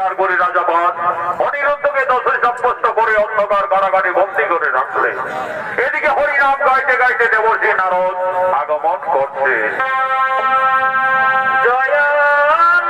অধিকার করে রাজাবাদ, অনিরুদ্ধকে দশে সাব্যস্ত করে অন্ধকার কারাগারে বন্দি করে রাখলে। এদিকে হরিনাম গাইতে গাইতে দেবর্ষী নারদ আগমন করছে। জয় তরুণার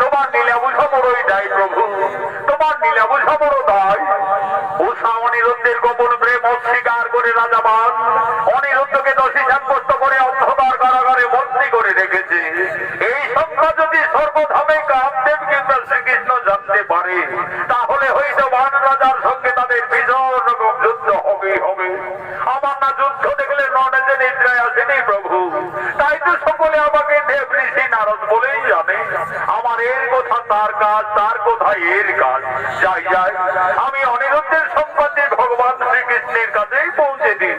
তোমার নীলাবু সমরই দায় প্রভু। তোমার নীলাবু সমর দায়। উষা অনিরুদ্ধের গোপন প্রেম অস্বীকার করে রাজাবান অনিরুদ্ধকে দোষী সাব্যস্ত করে অন্ধকার কারাগারে বন্দী করে রেখেছে। এই সংখ্যা যদি সর্বধামে কামদেব কিংবা শ্রীকৃষ্ণ জানতে পারে, তাহলে হয়তো বান রাজার সঙ্গে তাদের ভীষণ রকম যুদ্ধ হবে হবে। আমার না যুদ্ধ দেখলে ননেজে নিদ্রায় আসেনি প্রভু। আমার এর কথা তার কাজ, তার কথা এর কাজ। যাই যাই, আমি অনিরুদ্ধের সংবাদ ভগবান শ্রীকৃষ্ণের কাছেই পৌঁছে দিন